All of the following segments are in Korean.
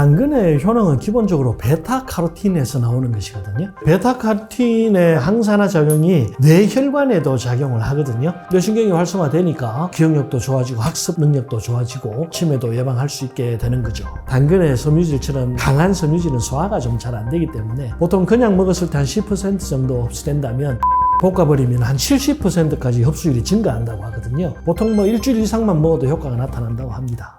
당근의 효능은 기본적으로 베타카로틴에서 나오는 것이거든요. 베타카로틴의 항산화 작용이 뇌혈관에도 작용을 하거든요. 뇌신경이 활성화되니까 기억력도 좋아지고 학습 능력도 좋아지고 치매도 예방할 수 있게 되는 거죠. 당근의 섬유질처럼 강한 섬유질은 소화가 좀 잘 안 되기 때문에 보통 그냥 먹었을 때 한 10% 정도 흡수된다면 볶아버리면 한 70%까지 흡수율이 증가한다고 하거든요. 보통 뭐 일주일 이상만 먹어도 효과가 나타난다고 합니다.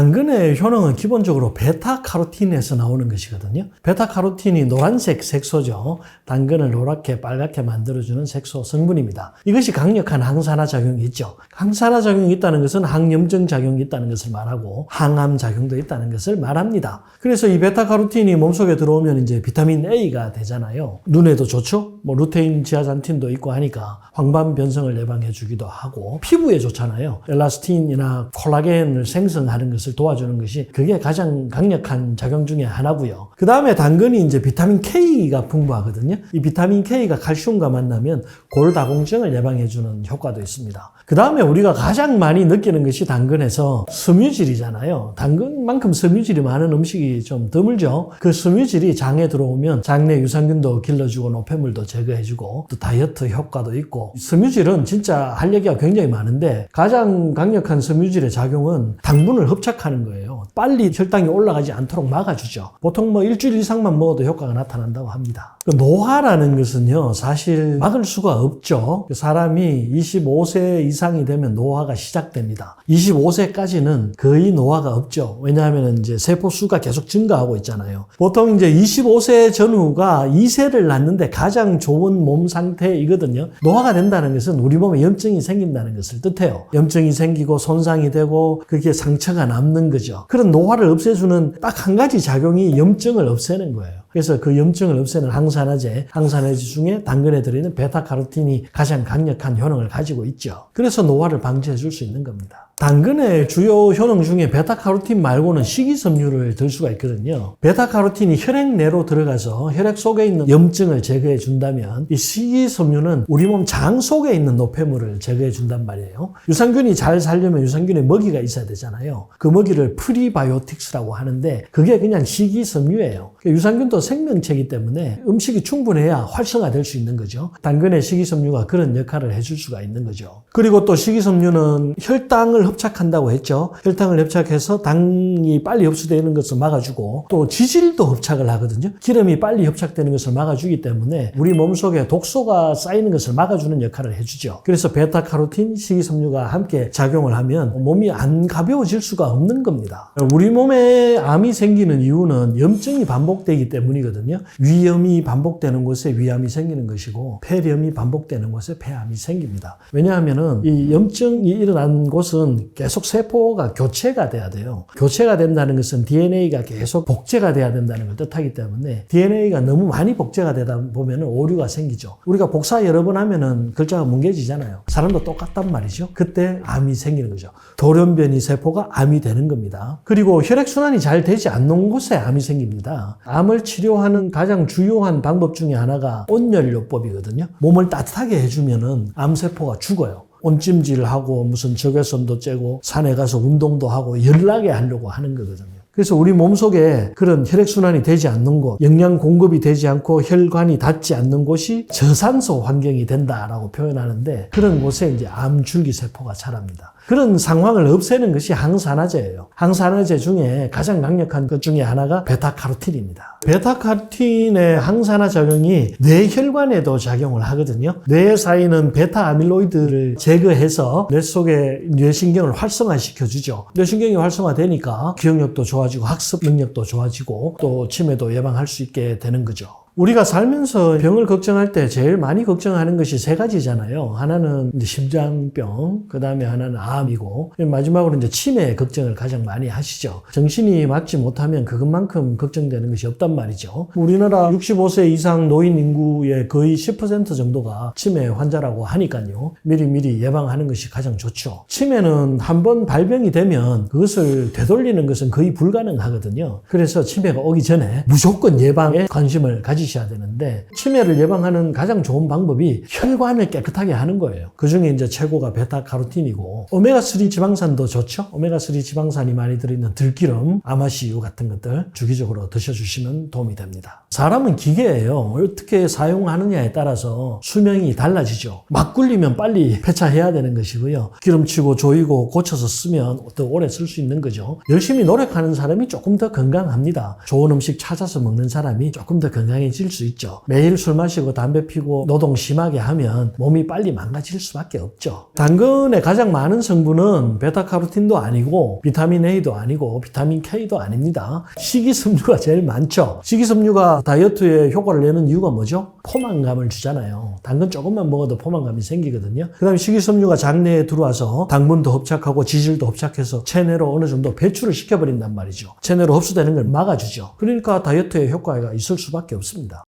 당근의 효능은 기본적으로 베타카로틴에서 나오는 것이거든요. 베타카로틴이 노란색 색소죠. 당근을 노랗게 빨갛게 만들어주는 색소 성분입니다. 이것이 강력한 항산화 작용이 있죠. 항산화 작용이 있다는 것은 항염증 작용이 있다는 것을 말하고 항암 작용도 있다는 것을 말합니다. 그래서 이 베타카로틴이 몸속에 들어오면 이제 비타민 A가 되잖아요. 눈에도 좋죠. 뭐 루테인 지아잔틴도 있고 하니까 황반 변성을 예방해 주기도 하고 피부에 좋잖아요. 엘라스틴이나 콜라겐을 생성하는 것을 도와주는 것이 그게 가장 강력한 작용 중에 하나고요. 그 다음에 당근이 이제 비타민 K가 풍부하거든요. 이 비타민 K가 칼슘과 만나면 골다공증을 예방해 주는 효과도 있습니다. 그 다음에 우리가 가장 많이 느끼는 것이 당근에서 섬유질이잖아요. 당근만큼 섬유질이 많은 음식이 좀 드물죠. 그 섬유질이 장에 들어오면 장내 유산균도 길러주고 노폐물도 제거해주고 또 다이어트 효과도 있고 섬유질은 진짜 할 얘기가 굉장히 많은데 가장 강력한 섬유질의 작용은 당분을 흡착 하는 거예요. 빨리 혈당이 올라가지 않도록 막아주죠. 보통 뭐 일주일 이상만 먹어도 효과가 나타난다고 합니다. 그 노화라는 것은요, 사실 막을 수가 없죠. 그 사람이 25세 이상이 되면 노화가 시작됩니다. 25세까지는 거의 노화가 없죠. 왜냐하면 이제 세포 수가 계속 증가하고 있잖아요. 보통 이제 25세 전후가 2세를 낳는데 가장 좋은 몸 상태이거든요. 노화가 된다는 것은 우리 몸에 염증이 생긴다는 것을 뜻해요. 염증이 생기고 손상이 되고 그게 상처가 남는 거죠. 그런 노화를 없애주는 딱 한 가지 작용이 염증을 없애는 거예요. 그래서 그 염증을 없애는 항산화제, 항산화제 중에 당근에 들어있는 베타카로틴이 가장 강력한 효능을 가지고 있죠. 그래서 노화를 방지해 줄 수 있는 겁니다. 당근의 주요 효능 중에 베타카로틴 말고는 식이섬유를 들 수가 있거든요. 베타카로틴이 혈액 내로 들어가서 혈액 속에 있는 염증을 제거해 준다면 이 식이섬유는 우리 몸 장 속에 있는 노폐물을 제거해 준단 말이에요. 유산균이 잘 살려면 유산균에 먹이가 있어야 되잖아요. 그 먹이를 프리바이오틱스라고 하는데 그게 그냥 식이섬유예요. 유산균도 생명체이기 때문에 음식이 충분해야 활성화될 수 있는 거죠. 당근의 식이섬유가 그런 역할을 해줄 수가 있는 거죠. 그리고 또 식이섬유는 혈당을 흡착한다고 했죠. 혈당을 흡착해서 당이 빨리 흡수되는 것을 막아주고 또 지질도 흡착을 하거든요. 기름이 빨리 흡착되는 것을 막아주기 때문에 우리 몸속에 독소가 쌓이는 것을 막아주는 역할을 해주죠. 그래서 베타카로틴, 식이섬유가 함께 작용을 하면 몸이 안 가벼워질 수가 없는 겁니다. 우리 몸에 암이 생기는 이유는 염증이 반복되기 때문 이거든요. 위염이 반복되는 곳에 위암이 생기는 것이고 폐렴이 반복되는 곳에 폐암이 생깁니다. 왜냐하면은 이 염증이 일어난 곳은 계속 세포가 교체가 돼야 돼요. 교체가 된다는 것은 DNA가 계속 복제가 돼야 된다는 걸 뜻하기 때문에 DNA가 너무 많이 복제가 되다 보면 오류가 생기죠. 우리가 복사 여러 번 하면은 글자가 뭉개지잖아요. 사람도 똑같단 말이죠. 그때 암이 생기는 거죠. 돌연변이 세포가 암이 되는 겁니다. 그리고 혈액순환이 잘 되지 않는 곳에 암이 생깁니다. 암을 치 료하는 가장 주요한 방법 중에 하나가 온열요법이거든요. 몸을 따뜻하게 해주면은 암세포가 죽어요. 온찜질을 하고 무슨 적외선도 쬐고 산에 가서 운동도 하고 열나게 하려고 하는 거거든요. 그래서 우리 몸속에 그런 혈액순환이 되지 않는 곳, 영양 공급이 되지 않고 혈관이 닿지 않는 곳이 저산소 환경이 된다라고 표현하는데 그런 곳에 이제 암 줄기세포가 자랍니다. 그런 상황을 없애는 것이 항산화제예요. 항산화제 중에 가장 강력한 것 중에 하나가 베타카로틴입니다. 베타카로틴의 항산화 작용이 뇌혈관에도 작용을 하거든요. 뇌에 쌓이는 베타 아밀로이드를 제거해서 뇌 속의 뇌신경을 활성화시켜 주죠. 뇌신경이 활성화되니까 기억력도 좋아 지고 학습 능력도 좋아지고 또 치매도 예방할 수 있게 되는 거죠. 우리가 살면서 병을 걱정할 때 제일 많이 걱정하는 것이 세 가지잖아요. 하나는 심장병, 그 다음에 하나는 암이고, 마지막으로 이제 치매 걱정을 가장 많이 하시죠. 정신이 맞지 못하면 그것만큼 걱정되는 것이 없단 말이죠. 우리나라 65세 이상 노인 인구의 거의 10% 정도가 치매 환자라고 하니까요. 미리미리 예방하는 것이 가장 좋죠. 치매는 한 번 발병이 되면 그것을 되돌리는 것은 거의 불가능하거든요. 그래서 치매가 오기 전에 무조건 예방에 관심을 가지시 빠지셔야 되는데 치매를 예방하는 가장 좋은 방법이 혈관을 깨끗하게 하는 거예요. 그 중에 이제 최고가 베타카로틴이고 오메가3 지방산도 좋죠. 오메가3 지방산이 많이 들어있는 들기름, 아마시유 같은 것들 주기적으로 드셔주시면 도움이 됩니다. 사람은 기계예요. 어떻게 사용하느냐에 따라서 수명이 달라지죠. 막 굴리면 빨리 폐차해야 되는 것이고요. 기름치고 조이고 고쳐서 쓰면 더 오래 쓸 수 있는 거죠. 열심히 노력하는 사람이 조금 더 건강합니다. 좋은 음식 찾아서 먹는 사람이 조금 더 건강해질 수 있죠. 매일 술 마시고 담배 피고 노동 심하게 하면 몸이 빨리 망가질 수밖에 없죠. 당근의 가장 많은 성분은 베타카로틴도 아니고 비타민 A도 아니고 비타민 K도 아닙니다. 식이섬유가 제일 많죠. 식이섬유가 다이어트에 효과를 내는 이유가 뭐죠? 포만감을 주잖아요. 당근 조금만 먹어도 포만감이 생기거든요. 그 다음에 식이섬유가 장내에 들어와서 당분도 흡착하고 지질도 흡착해서 체내로 어느 정도 배출을 시켜버린단 말이죠. 체내로 흡수되는 걸 막아주죠. 그러니까 다이어트에 효과가 있을 수밖에 없습니다.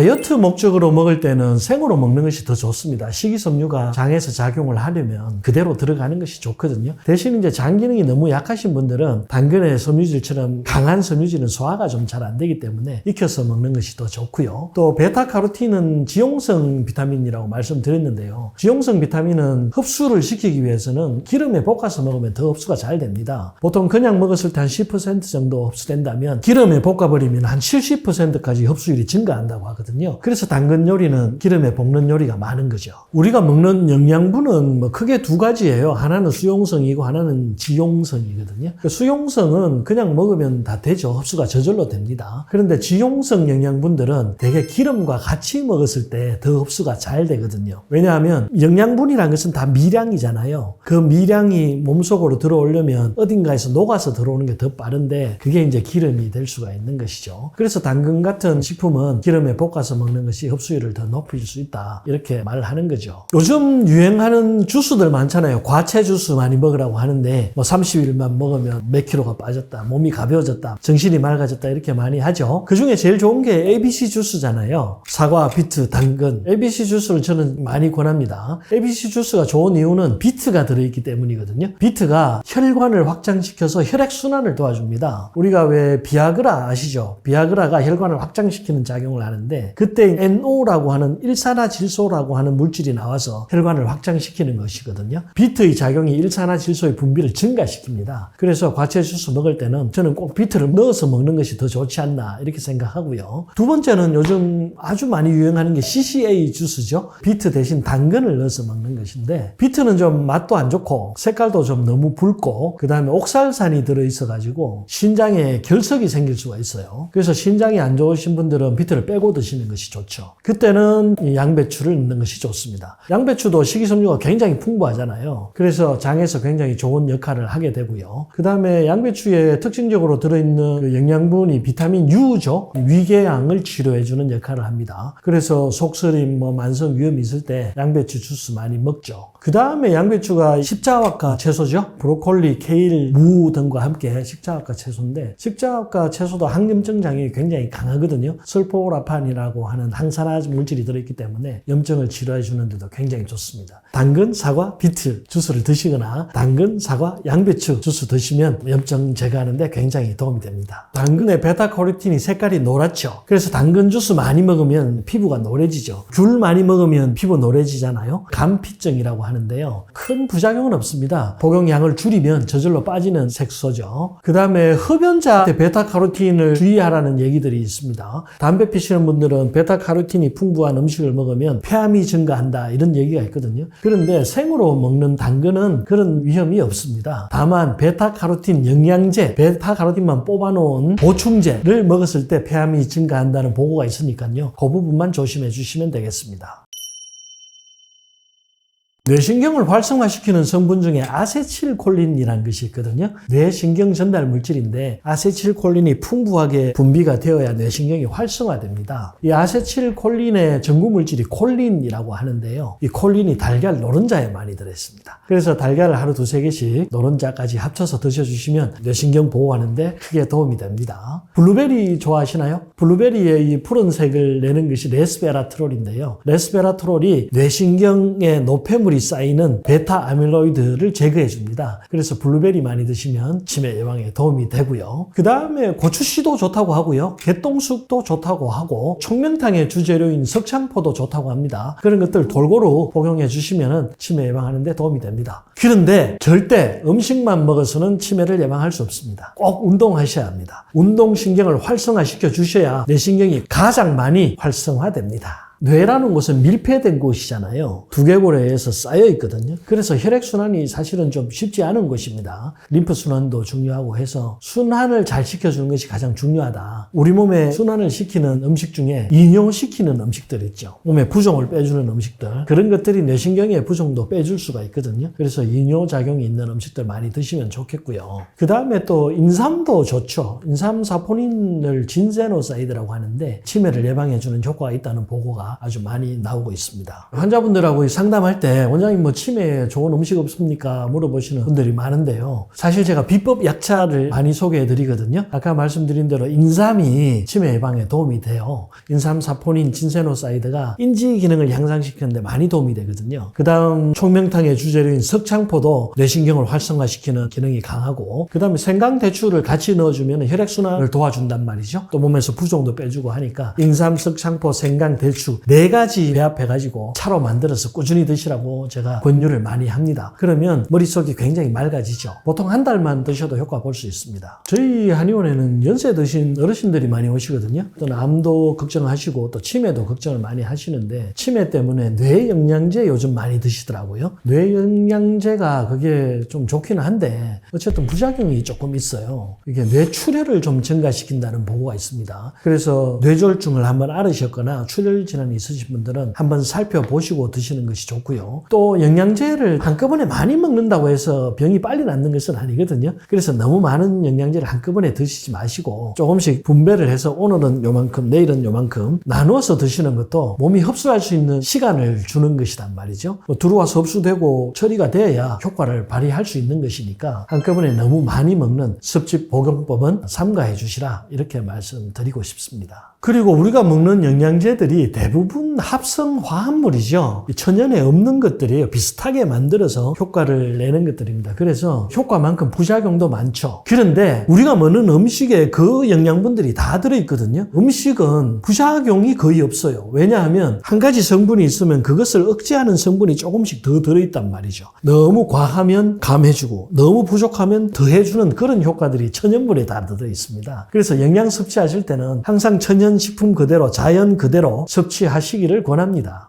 다이어트 목적으로 먹을 때는 생으로 먹는 것이 더 좋습니다. 식이섬유가 장에서 작용을 하려면 그대로 들어가는 것이 좋거든요. 대신 이제 장 기능이 너무 약하신 분들은 당근의 섬유질처럼 강한 섬유질은 소화가 좀 잘 안 되기 때문에 익혀서 먹는 것이 더 좋고요. 또 베타카로틴은 지용성 비타민이라고 말씀드렸는데요. 지용성 비타민은 흡수를 시키기 위해서는 기름에 볶아서 먹으면 더 흡수가 잘 됩니다. 보통 그냥 먹었을 때 한 10% 정도 흡수된다면 기름에 볶아버리면 한 70%까지 흡수율이 증가한다고 하거든요. 하거든요. 그래서 당근 요리는 기름에 볶는 요리가 많은 거죠. 우리가 먹는 영양분은 뭐 크게 두 가지예요. 하나는 수용성이고 하나는 지용성이거든요. 그 수용성은 그냥 먹으면 다 되죠. 흡수가 저절로 됩니다. 그런데 지용성 영양분들은 대개 기름과 같이 먹었을 때 더 흡수가 잘 되거든요. 왜냐하면 영양분이란 것은 다 미량이잖아요. 그 미량이 몸속으로 들어오려면 어딘가에서 녹아서 들어오는 게 더 빠른데 그게 이제 기름이 될 수가 있는 것이죠. 그래서 당근 같은 식품은 기름에 볶아 서 먹는 것이 흡수율을 더 높일 수 있다. 이렇게 말을 하는 거죠. 요즘 유행하는 주스들 많잖아요. 과채 주스 많이 먹으라고 하는데 뭐 30일만 먹으면 몇 킬로가 빠졌다. 몸이 가벼워졌다. 정신이 맑아졌다. 이렇게 많이 하죠. 그 중에 제일 좋은 게 ABC 주스잖아요. 사과, 비트, 당근. ABC 주스를 저는 많이 권합니다. ABC 주스가 좋은 이유는 비트가 들어있기 때문이거든요. 비트가 혈관을 확장시켜서 혈액순환을 도와줍니다. 우리가 왜 비아그라 아시죠? 비아그라가 혈관을 확장시키는 작용을 하는데 그때 NO라고 하는 일산화질소라고 하는 물질이 나와서 혈관을 확장시키는 것이거든요. 비트의 작용이 일산화질소의 분비를 증가시킵니다. 그래서 주스 먹을 때는 저는 꼭 비트를 넣어서 먹는 것이 더 좋지 않나 이렇게 생각하고요. 두 번째는 요즘 아주 많이 유행하는 게 CCA 주스죠. 비트 대신 당근을 넣어서 먹는 것인데 비트는 좀 맛도 안 좋고 색깔도 좀 너무 붉고 그 다음에 옥살산이 들어있어 가지고 신장에 결석이 생길 수가 있어요. 그래서 신장이 안 좋으신 분들은 비트를 빼고 드시 는 것이 좋죠. 그때는 이 양배추를 넣는 것이 좋습니다. 양배추도 식이섬유가 굉장히 풍부하잖아요. 그래서 장에서 굉장히 좋은 역할을 하게 되고요. 그 다음에 양배추에 특징적으로 들어있는 그 영양분이 비타민 U죠. 위궤양을 치료해주는 역할을 합니다. 그래서 속쓰림, 뭐 만성 위염이 있을 때 양배추 주스 많이 먹죠. 그 다음에 양배추가 십자화과 채소죠. 브로콜리, 케일, 무 등과 함께 십자화과 채소인데 십자화과 채소도 항염증 장애 굉장히 강하거든요. 설포라판이 라고 하는 항산화 물질이 들어있기 때문에 염증을 치료해 주는데도 굉장히 좋습니다. 당근, 사과, 비트 주스를 드시거나 당근, 사과, 양배추 주스 드시면 염증 제거하는데 굉장히 도움이 됩니다. 당근의 베타카로틴이 색깔이 노랗죠. 그래서 당근 주스 많이 먹으면 피부가 노래지죠. 귤 많이 먹으면 피부 노래지잖아요. 간피증이라고 하는데요. 큰 부작용은 없습니다. 복용량을 줄이면 저절로 빠지는 색소죠. 그 다음에 흡연자 베타카로틴을 주의하라는 얘기들이 있습니다. 담배 피시는 분들은 베타카로틴이 풍부한 음식을 먹으면 폐암이 증가한다 이런 얘기가 있거든요. 그런데 생으로 먹는 당근은 그런 위험이 없습니다. 다만 베타카로틴 영양제, 베타카로틴만 뽑아놓은 보충제를 먹었을 때 폐암이 증가한다는 보고가 있으니까요. 그 부분만 조심해 주시면 되겠습니다. 뇌신경을 활성화시키는 성분 중에 아세틸콜린이라는 것이 있거든요. 뇌신경 전달 물질인데 아세틸콜린이 풍부하게 분비가 되어야 뇌신경이 활성화됩니다. 이 아세틸콜린의 전구 물질이 콜린이라고 하는데요. 이 콜린이 달걀 노른자에 많이 들어있습니다. 그래서 달걀을 하루 두세 개씩 노른자까지 합쳐서 드셔주시면 뇌신경 보호하는데 크게 도움이 됩니다. 블루베리 좋아하시나요? 블루베리의 이 푸른색을 내는 것이 레스베라트롤인데요. 레스베라트롤이 뇌신경의 노폐물 노폐물이 쌓이는 베타 아밀로이드를 제거해 줍니다. 그래서 블루베리 많이 드시면 치매 예방에 도움이 되고요. 그 다음에 고추씨도 좋다고 하고요. 개똥쑥도 좋다고 하고 총명탕의 주재료인 석창포도 좋다고 합니다. 그런 것들 골고루 복용해 주시면 치매 예방하는 데 도움이 됩니다. 그런데 절대 음식만 먹어서는 치매를 예방할 수 없습니다. 꼭 운동하셔야 합니다. 운동신경을 활성화시켜 주셔야 뇌신경이 가장 많이 활성화됩니다. 뇌라는 곳은 밀폐된 곳이잖아요. 두개골에서 쌓여 있거든요. 그래서 혈액순환이 사실은 좀 쉽지 않은 곳입니다. 림프순환도 중요하고 해서 순환을 잘 시켜주는 것이 가장 중요하다. 우리 몸에 순환을 시키는 음식 중에 이뇨시키는 음식들 있죠. 몸에 부종을 빼주는 음식들. 그런 것들이 뇌신경의 부종도 빼줄 수가 있거든요. 그래서 이뇨작용이 있는 음식들 많이 드시면 좋겠고요. 그 다음에 또 인삼도 좋죠. 인삼 사포닌을 진세노사이드라고 하는데 치매를 예방해주는 효과가 있다는 보고가 아주 많이 나오고 있습니다. 환자분들하고 상담할 때 원장님 뭐 치매에 좋은 음식 없습니까? 물어보시는 분들이 많은데요. 사실 제가 비법 약차를 많이 소개해 드리거든요. 아까 말씀드린 대로 인삼이 치매 예방에 도움이 돼요. 인삼 사포닌 진세노사이드가 인지 기능을 향상시키는데 많이 도움이 되거든요. 그 다음 총명탕의 주재료인 석창포도 뇌신경을 활성화시키는 기능이 강하고 그 다음에 생강대추를 같이 넣어주면 혈액순환을 도와준단 말이죠. 또 몸에서 부종도 빼주고 하니까 인삼, 석창포, 생강, 대추 네 가지 배합해가지고 차로 만들어서 꾸준히 드시라고 제가 권유를 많이 합니다. 그러면 머릿속이 굉장히 맑아지죠. 보통 한 달만 드셔도 효과 볼 수 있습니다. 저희 한의원에는 연세 드신 어르신들이 많이 오시거든요. 또는 암도 걱정하시고 또 치매도 걱정을 많이 하시는데 치매 때문에 뇌 영양제 요즘 많이 드시더라고요. 뇌 영양제가 그게 좀 좋기는 한데 어쨌든 부작용이 조금 있어요. 이게 뇌출혈을 좀 증가시킨다는 보고가 있습니다. 그래서 뇌졸중을 한번 앓으셨거나 출혈 질환 이 있으신 분들은 한번 살펴보시고 드시는 것이 좋고요. 또 영양제를 한꺼번에 많이 먹는다고 해서 병이 빨리 낫는 것은 아니거든요. 그래서 너무 많은 영양제를 한꺼번에 드시지 마시고 조금씩 분배를 해서 오늘은 요만큼, 내일은 요만큼 나누어서 드시는 것도 몸이 흡수할 수 있는 시간을 주는 것이란 말이죠. 뭐 들어와서 흡수되고 처리가 돼야 효과를 발휘할 수 있는 것이니까 한꺼번에 너무 많이 먹는 섭집 복용법은 삼가해 주시라 이렇게 말씀드리고 싶습니다. 그리고 우리가 먹는 영양제들이 대부분 합성 화합물이죠. 천연에 없는 것들이에요. 비슷하게 만들어서 효과를 내는 것들입니다. 그래서 효과만큼 부작용도 많죠. 그런데 우리가 먹는 음식에 그 영양분들이 다 들어있거든요. 음식은 부작용이 거의 없어요. 왜냐하면 한 가지 성분이 있으면 그것을 억제하는 성분이 조금씩 더 들어있단 말이죠. 너무 과하면 감해주고 너무 부족하면 더해주는 그런 효과들이 천연분에 다 들어있습니다. 그래서 영양 섭취하실 때는 항상 천연 식품 그대로 자연 그대로 섭취 하시기를 권합니다.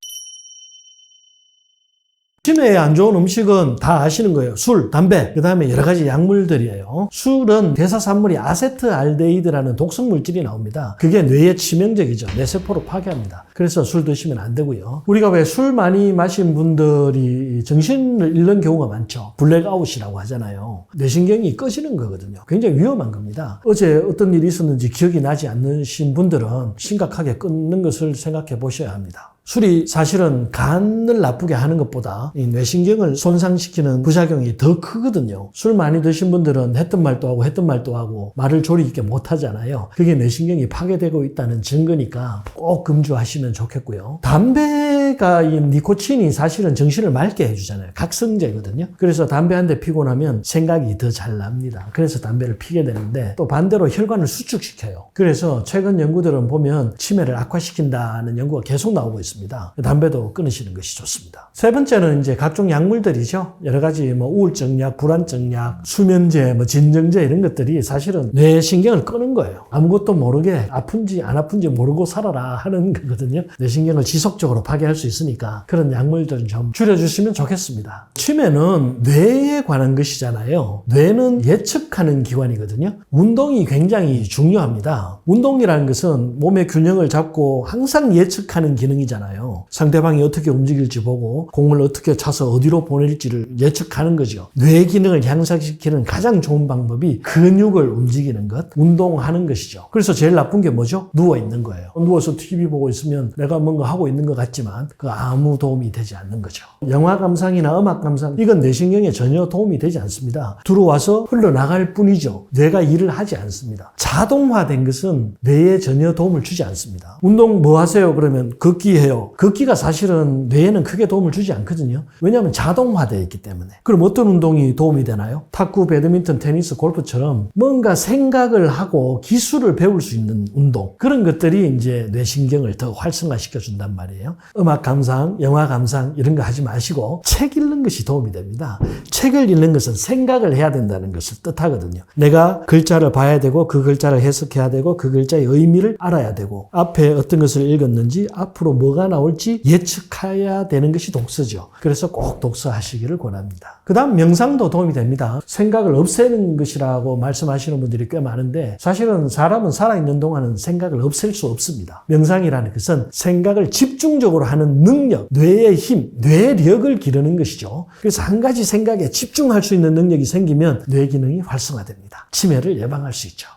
치매에 안 좋은 음식은 다 아시는 거예요. 술, 담배, 그 다음에 여러 가지 약물들이에요. 술은 대사산물이 아세트알데히드라는 독성 물질이 나옵니다. 그게 뇌에 치명적이죠. 뇌세포를 파괴합니다. 그래서 술 드시면 안 되고요. 우리가 왜 술 많이 마신 분들이 정신을 잃는 경우가 많죠. 블랙아웃이라고 하잖아요. 뇌신경이 꺼지는 거거든요. 굉장히 위험한 겁니다. 어제 어떤 일이 있었는지 기억이 나지 않으신 분들은 심각하게 끊는 것을 생각해 보셔야 합니다. 술이 사실은 간을 나쁘게 하는 것보다 이 뇌신경을 손상시키는 부작용이 더 크거든요. 술 많이 드신 분들은 했던 말도 하고 했던 말도 하고 말을 조리 있게 못 하잖아요. 그게 뇌신경이 파괴되고 있다는 증거니까 꼭 금주하시면 좋겠고요. 담배 가 이 니코틴이 사실은 정신을 맑게 해주잖아요. 각성제거든요. 그래서 담배 한 대 피고 나면 생각이 더 잘 납니다. 그래서 담배를 피게 되는데 또 반대로 혈관을 수축시켜요. 그래서 최근 연구들은 보면 치매를 악화시킨다는 연구가 계속 나오고 있습니다. 담배도 끊으시는 것이 좋습니다. 세 번째는 이제 각종 약물들이죠. 여러 가지 뭐 우울증 약, 불안증 약, 수면제, 뭐 진정제 이런 것들이 사실은 뇌 신경을 끄는 거예요. 아무것도 모르게 아픈지 안 아픈지 모르고 살아라 하는 거거든요. 뇌 신경을 지속적으로 파괴할 수 있으니까 그런 약물들 좀 줄여주시면 좋겠습니다. 치매는 뇌에 관한 것이잖아요. 뇌는 예측하는 기관이거든요. 운동이 굉장히 중요합니다. 운동이라는 것은 몸의 균형을 잡고 항상 예측하는 기능이잖아요. 상대방이 어떻게 움직일지 보고 공을 어떻게 차서 어디로 보낼지를 예측하는 거죠. 뇌 기능을 향상시키는 가장 좋은 방법이 근육을 움직이는 것, 운동하는 것이죠. 그래서 제일 나쁜 게 뭐죠? 누워 있는 거예요. 누워서 TV 보고 있으면 내가 뭔가 하고 있는 것 같지만 그 아무 도움이 되지 않는 거죠. 영화 감상이나 음악 감상 이건 뇌신경에 전혀 도움이 되지 않습니다. 들어와서 흘러나갈 뿐이죠. 뇌가 일을 하지 않습니다. 자동화된 것은 뇌에 전혀 도움을 주지 않습니다. 운동 뭐 하세요? 그러면 걷기 해요. 걷기가 사실은 뇌에는 크게 도움을 주지 않거든요. 왜냐하면 자동화되어 있기 때문에. 그럼 어떤 운동이 도움이 되나요? 탁구, 배드민턴, 테니스, 골프처럼 뭔가 생각을 하고 기술을 배울 수 있는 운동. 그런 것들이 이제 뇌신경을 더 활성화시켜 준단 말이에요. 음악 감상, 영화 감상 이런 거 하지 마시고 책 읽는 것이 도움이 됩니다. 책을 읽는 것은 생각을 해야 된다는 것을 뜻하거든요. 내가 글자를 봐야 되고 그 글자를 해석해야 되고 그 글자의 의미를 알아야 되고 앞에 어떤 것을 읽었는지 앞으로 뭐가 나올지 예측해야 되는 것이 독서죠. 그래서 꼭 독서하시기를 권합니다. 그 다음 명상도 도움이 됩니다. 생각을 없애는 것이라고 말씀하시는 분들이 꽤 많은데 사실은 사람은 살아있는 동안은 생각을 없앨 수 없습니다. 명상이라는 것은 생각을 집중적으로 하는 능력, 뇌의 힘, 뇌력을 기르는 것이죠. 그래서 한 가지 생각에 집중할 수 있는 능력이 생기면 뇌 기능이 활성화됩니다. 치매를 예방할 수 있죠.